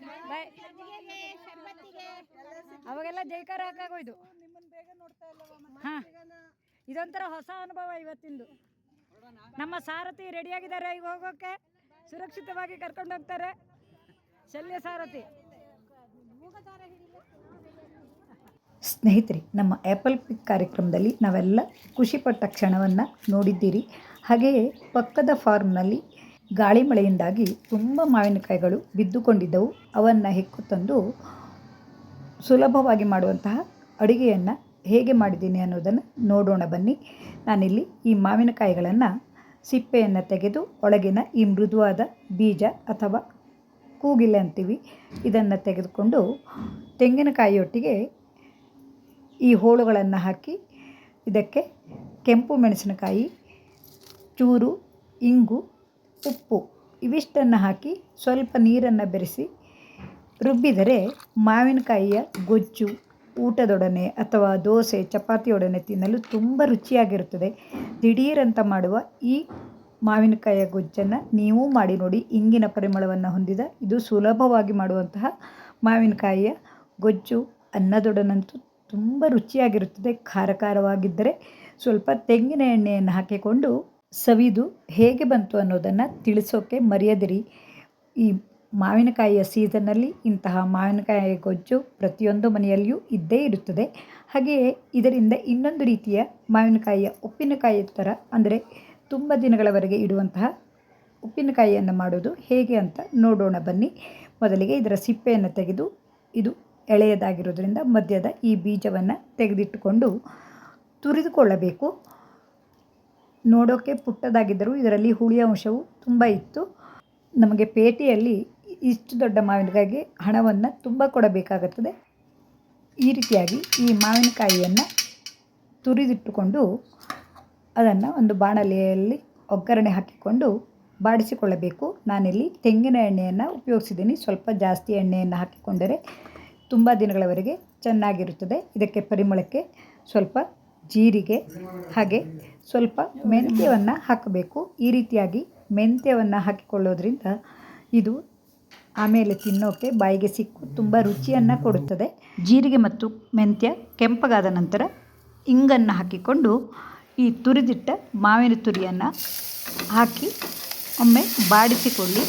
ಬಾಯ್ ಅವಾಗೆಲ್ಲ ಜೈಕಾರ ಹಾಕಾಗೋಯ್ದು. ಹಾ. ಇದೊಂಥರ ಹೊಸ ಅನುಭವ ಇವತ್ತಿಂದು. ನಮ್ಮ ಸಾರಥಿ ರೆಡಿಯಾಗಿದ್ದಾರೆ ಈಗ ಹೋಗೋಕೆ. ಸುರಕ್ಷಿತವಾಗಿ ಕರ್ಕೊಂಡು ಹೋಗ್ತಾರೆ. ಶಲ್ಯ ಸಾರಥಿ. ಸ್ನೇಹಿತರೆ, ನಮ್ಮ ಆ್ಯಪಲ್ ಪಿಕ್ ಕಾರ್ಯಕ್ರಮದಲ್ಲಿ ನಾವೆಲ್ಲ ಖುಷಿಪಟ್ಟ ಕ್ಷಣವನ್ನು ನೋಡಿದ್ದೀರಿ. ಹಾಗೆಯೇ ಪಕ್ಕದ ಫಾರ್ಮ್ನಲ್ಲಿ ಗಾಳಿ ಮಳೆಯಿಂದಾಗಿ ತುಂಬ ಮಾವಿನಕಾಯಿಗಳು ಬಿದ್ದುಕೊಂಡಿದ್ದವು. ಅವನ್ನು ಹೆಕ್ಕು ತಂದು ಸುಲಭವಾಗಿ ಮಾಡುವಂತಹ ಅಡುಗೆಯನ್ನು ಹೇಗೆ ಮಾಡಿದ್ದೀನಿ ಅನ್ನೋದನ್ನು ನೋಡೋಣ ಬನ್ನಿ. ನಾನಿಲ್ಲಿ ಈ ಮಾವಿನಕಾಯಿಗಳನ್ನು ಸಿಪ್ಪೆಯನ್ನು ತೆಗೆದು ಒಳಗಿನ ಈ ಮೃದುವಾದ ಬೀಜ ಅಥವಾ ಕೂಗಿಲೆ ಅಂತೀವಿ, ಇದನ್ನು ತೆಗೆದುಕೊಂಡು ತೆಂಗಿನಕಾಯಿಯೊಟ್ಟಿಗೆ ಈ ಹೋಳುಗಳನ್ನು ಹಾಕಿ, ಇದಕ್ಕೆ ಕೆಂಪು ಮೆಣಸಿನಕಾಯಿ, ಚೂರು, ಇಂಗು ಉಪ್ಪು ಇವಿಷ್ಟನ್ನು ಹಾಕಿ ಸ್ವಲ್ಪ ನೀರನ್ನು ಬೆರೆಸಿ ರುಬ್ಬಿದರೆ ಮಾವಿನಕಾಯಿಯ ಗೊಜ್ಜು, ಊಟದೊಡನೆ ಅಥವಾ ದೋಸೆ, ಚಪಾತಿಯೊಡನೆ ತಿನ್ನಲು ತುಂಬ ರುಚಿಯಾಗಿರುತ್ತದೆ. ದಿಢೀರಂತ ಮಾಡುವ ಈ ಮಾವಿನಕಾಯಿಯ ಗೊಜ್ಜನ್ನು ನೀವು ಮಾಡಿ ನೋಡಿ, ಇಂಗಿನ ಪರಿಮಳವನ್ನು ಹೊಂದಿದ ಇದು ಸುಲಭವಾಗಿ ಮಾಡುವಂತಹ ಮಾವಿನಕಾಯಿಯ ಗೊಜ್ಜು ಅನ್ನದೊಡನಂತೂ ತುಂಬ ರುಚಿಯಾಗಿರುತ್ತದೆ. ಖಾರ ಖಾರವಾಗಿದ್ದರೆ ಸ್ವಲ್ಪ ತೆಂಗಿನ ಎಣ್ಣೆಯನ್ನು ಹಾಕಿಕೊಂಡು ಸವಿದು ಹೇಗೆ ಬಂತು ಅನ್ನೋದನ್ನು ತಿಳಿಸೋಕ್ಕೆ ಮರೆಯದಿರಿ. ಈ ಮಾವಿನಕಾಯಿಯ ಸೀಸನ್ನಲ್ಲಿ ಇಂತಹ ಮಾವಿನಕಾಯಿ ಗೊಜ್ಜು ಪ್ರತಿಯೊಂದು ಮನೆಯಲ್ಲಿಯೂ ಇದ್ದೇ ಇರುತ್ತದೆ. ಹಾಗೆಯೇ ಇದರಿಂದ ಇನ್ನೊಂದು ರೀತಿಯ ಮಾವಿನಕಾಯಿಯ ಉಪ್ಪಿನಕಾಯಿ ಥರ ಅಂದರೆ ತುಂಬ ದಿನಗಳವರೆಗೆ ಇಡುವಂತಹ ಉಪ್ಪಿನಕಾಯಿಯನ್ನು ಮಾಡೋದು ಹೇಗೆ ಅಂತ ನೋಡೋಣ ಬನ್ನಿ. ಮೊದಲಿಗೆ ಇದರ ಸಿಪ್ಪೆಯನ್ನು ತೆಗೆದು, ಇದು ಎಳೆಯದಾಗಿರೋದ್ರಿಂದ ಮಧ್ಯದ ಈ ಬೀಜವನ್ನು ತೆಗೆದಿಟ್ಟುಕೊಂಡು ತುರಿದುಕೊಳ್ಳಬೇಕು. ನೋಡೋಕ್ಕೆ ಪುಟ್ಟದಾಗಿದ್ದರೂ ಇದರಲ್ಲಿ ಹುಳಿ ಅಂಶವು ತುಂಬ ಇತ್ತು. ನಮಗೆ ಪೇಟೆಯಲ್ಲಿ ಇಷ್ಟು ದೊಡ್ಡ ಮಾವಿನಕಾಯಿಗೆ ಹಣವನ್ನು ತುಂಬ ಕೊಡಬೇಕಾಗುತ್ತದೆ. ಈ ರೀತಿಯಾಗಿ ಈ ಮಾವಿನಕಾಯಿಯನ್ನು ತುರಿದಿಟ್ಟುಕೊಂಡು ಅದನ್ನು ಒಂದು ಬಾಣಲೆಯಲ್ಲಿ ಒಗ್ಗರಣೆ ಹಾಕಿಕೊಂಡು ಬಾಡಿಸಿಕೊಳ್ಳಬೇಕು. ನಾನಿಲ್ಲಿ ತೆಂಗಿನ ಎಣ್ಣೆಯನ್ನು ಉಪಯೋಗಿಸಿದ್ದೀನಿ. ಸ್ವಲ್ಪ ಜಾಸ್ತಿ ಎಣ್ಣೆಯನ್ನು ಹಾಕಿಕೊಂಡರೆ ತುಂಬ ದಿನಗಳವರೆಗೆ ಚೆನ್ನಾಗಿರುತ್ತದೆ. ಇದಕ್ಕೆ ಪರಿಮಳಕ್ಕೆ ಸ್ವಲ್ಪ ಜೀರಿಗೆ, ಹಾಗೆ ಸ್ವಲ್ಪ ಮೆಂತ್ಯವನ್ನು ಹಾಕಬೇಕು. ಈ ರೀತಿಯಾಗಿ ಮೆಂತ್ಯವನ್ನು ಹಾಕಿಕೊಳ್ಳೋದ್ರಿಂದ ಇದು ಆಮೇಲೆ ತಿನ್ನೋಕ್ಕೆ ಬಾಯಿಗೆ ಸಿಕ್ಕು, ತುಂಬ ರುಚಿಯನ್ನು ಕೊಡುತ್ತದೆ. ಜೀರಿಗೆ ಮತ್ತು ಮೆಂತ್ಯ ಕೆಂಪಗಾದ ನಂತರ ಇಂಗನ್ನು ಹಾಕಿಕೊಂಡು ಈ ತುರಿದಿಟ್ಟ ಮಾವಿನ ತುರಿಯನ್ನು ಹಾಕಿ ಒಮ್ಮೆ ಬಾಡಿಸಿಕೊಳ್ಳಿ.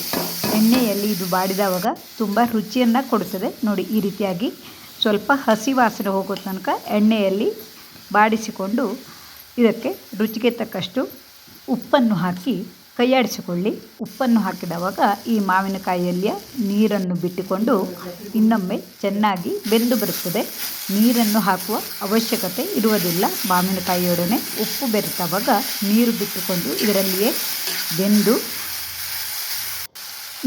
ಎಣ್ಣೆಯಲ್ಲಿ ಇದು ಬಾಡಿದವಾಗ ತುಂಬ ರುಚಿಯನ್ನು ಕೊಡುತ್ತದೆ. ನೋಡಿ, ಈ ರೀತಿಯಾಗಿ ಸ್ವಲ್ಪ ಹಸಿ ವಾಸನೆ ಹೋಗೋ ತನಕ ಎಣ್ಣೆಯಲ್ಲಿ ಬಾಡಿಸಿಕೊಂಡು ಇದಕ್ಕೆ ರುಚಿಗೆ ತಕ್ಕಷ್ಟು ಉಪ್ಪನ್ನು ಹಾಕಿ ಕೈಯಾಡಿಸಿಕೊಳ್ಳಿ. ಉಪ್ಪನ್ನು ಹಾಕಿದವಾಗ ಈ ಮಾವಿನಕಾಯಿಯಲ್ಲಿಯ ನೀರನ್ನು ಬಿಟ್ಟುಕೊಂಡು ಇನ್ನೊಮ್ಮೆ ಚೆನ್ನಾಗಿ ಬೆಂದು ಬರುತ್ತದೆ. ನೀರನ್ನು ಹಾಕುವ ಅವಶ್ಯಕತೆ ಇರುವುದಿಲ್ಲ. ಮಾವಿನಕಾಯಿಯೊಡನೆ ಉಪ್ಪು ಬೆರೆತವಾಗ ನೀರು ಬಿಟ್ಟುಕೊಂಡು ಇದರಲ್ಲಿಯೇ ಬೆಂದು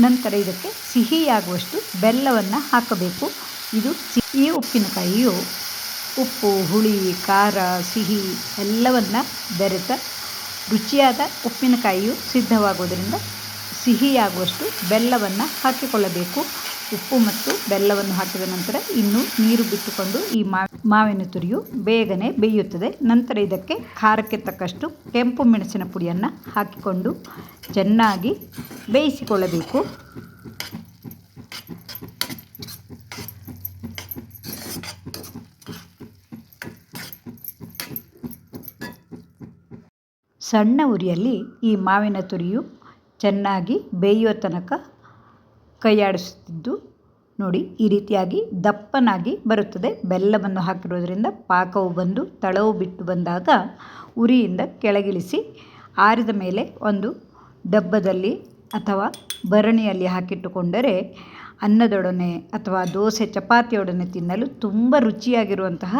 ನಂತರ ಇದಕ್ಕೆ ಸಿಹಿಯಾಗುವಷ್ಟು ಬೆಲ್ಲವನ್ನು ಹಾಕಬೇಕು. ಇದು ಈ ಉಪ್ಪಿನಕಾಯಿಯು ಉಪ್ಪು, ಹುಳಿ, ಖಾರ, ಸಿಹಿ ಎಲ್ಲವನ್ನು ಬೆರೆತ ರುಚಿಯಾದ ಉಪ್ಪಿನಕಾಯಿಯು ಸಿದ್ಧವಾಗುವುದರಿಂದ ಸಿಹಿಯಾಗುವಷ್ಟು ಬೆಲ್ಲವನ್ನು ಹಾಕಿಕೊಳ್ಳಬೇಕು. ಉಪ್ಪು ಮತ್ತು ಬೆಲ್ಲವನ್ನು ಹಾಕಿದ ನಂತರ ಇನ್ನು ನೀರು ಬಿಟ್ಟುಕೊಂಡು ಈ ಮಾವಿನ ತುರಿಯು ಬೇಗನೆ ಬೇಯುತ್ತದೆ. ನಂತರ ಇದಕ್ಕೆ ಖಾರಕ್ಕೆ ತಕ್ಕಷ್ಟು ಕೆಂಪು ಮೆಣಸಿನ ಪುಡಿಯನ್ನು ಹಾಕಿಕೊಂಡು ಚೆನ್ನಾಗಿ ಬೇಯಿಸಿಕೊಳ್ಳಬೇಕು. ಸಣ್ಣ ಉರಿಯಲ್ಲಿ ಈ ಮಾವಿನ ತುರಿಯು ಚೆನ್ನಾಗಿ ಬೇಯೋ ತನಕ ಕೈಯಾಡಿಸುತ್ತಿದ್ದು, ನೋಡಿ, ಈ ರೀತಿಯಾಗಿ ದಪ್ಪನಾಗಿ ಬರುತ್ತದೆ. ಬೆಲ್ಲವನ್ನು ಹಾಕಿರೋದ್ರಿಂದ ಪಾಕವು ಬಂದು ತಳವು ಬಿಟ್ಟು ಬಂದಾಗ ಉರಿಯಿಂದ ಕೆಳಗಿಳಿಸಿ ಆರಿದ ಮೇಲೆ ಒಂದು ಡಬ್ಬದಲ್ಲಿ ಅಥವಾ ಭರಣಿಯಲ್ಲಿ ಹಾಕಿಟ್ಟುಕೊಂಡರೆ ಅನ್ನದೊಡನೆ ಅಥವಾ ದೋಸೆ ಚಪಾತಿಯೊಡನೆ ತಿನ್ನಲು ತುಂಬ ರುಚಿಯಾಗಿರುವಂತಹ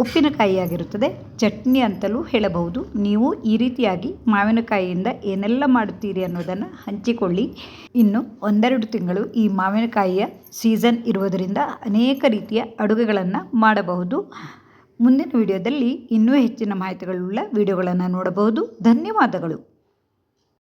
ಉಪ್ಪಿನಕಾಯಿಯಾಗಿರುತ್ತದೆ. ಚಟ್ನಿ ಅಂತಲೂ ಹೇಳಬಹುದು. ನೀವು ಈ ರೀತಿಯಾಗಿ ಮಾವಿನಕಾಯಿಯಿಂದ ಏನೆಲ್ಲ ಮಾಡುತ್ತೀರಿ ಅನ್ನೋದನ್ನು ಹಂಚಿಕೊಳ್ಳಿ. ಇನ್ನು ಒಂದೆರಡು ತಿಂಗಳು ಈ ಮಾವಿನಕಾಯಿಯ ಸೀಸನ್ ಇರುವುದರಿಂದ ಅನೇಕ ರೀತಿಯ ಅಡುಗೆಗಳನ್ನು ಮಾಡಬಹುದು. ಮುಂದಿನ ವಿಡಿಯೋದಲ್ಲಿ ಇನ್ನೂ ಹೆಚ್ಚಿನ ಮಾಹಿತಿಗಳುಳ್ಳ ವಿಡಿಯೋಗಳನ್ನು ನೋಡಬಹುದು. ಧನ್ಯವಾದಗಳು.